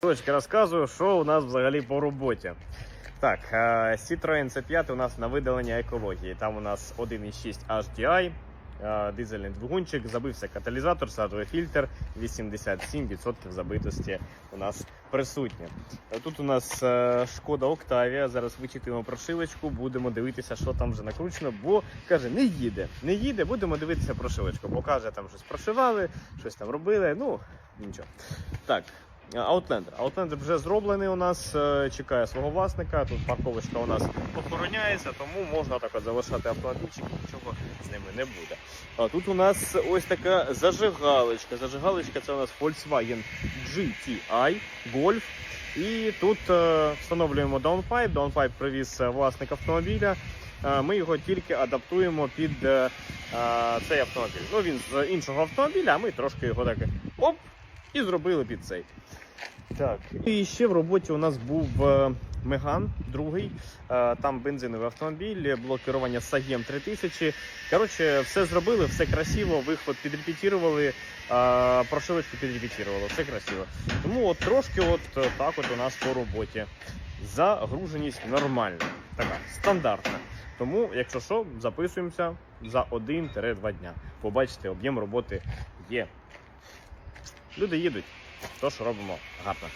Точки розказую, що у нас взагалі по роботі. Так, е, Citroen C5 у нас на видалення екології. Там у нас 1.6 HDI, е, дизельний двигунчик, забився каталізатор, садовий фільтр, 87% забитості у нас присутні. Е, Тут у нас е, шкода Octavia. Зараз вичитуємо прошивочку, будемо дивитися, що там вже накручено, бо каже, не їде. Не їде, будемо дивитися прошивочку, бо каже, там щось прошивали, щось там робили. Ну, нічого. Так, Outlander. Outlander вже зроблений у нас, е, чекає свого власника. Тут парковочка у нас охороняється, тому можна так от залишати автомобільчик, нічого з ними не буде. А тут у нас ось така зажигалочка. Зажигалочка це у нас Volkswagen GTI Golf. І тут е, встановлюємо Downpipe. Downpipe привіз е, власник автомобіля. Е, Ми його тільки адаптуємо під е, е, цей автомобіль. Ну він з іншого автомобіля, а ми трошки його так оп і зробили під цей. Так, і ще в роботі у нас був е, Меган, другий. Е, Там бензиновий автомобіль, блок керування Сагем 3000. Коротше, все зробили, все красиво, виход підрепетірували, е, прошивочку підрепетірували, все красиво. Тому от трошки от так от у нас по роботі. Загруженість нормальна, така стандартна. Тому, якщо що, записуємося за 1-2 дня. Побачите, об'єм роботи є. Люди їдуть. Тож робимо гарно.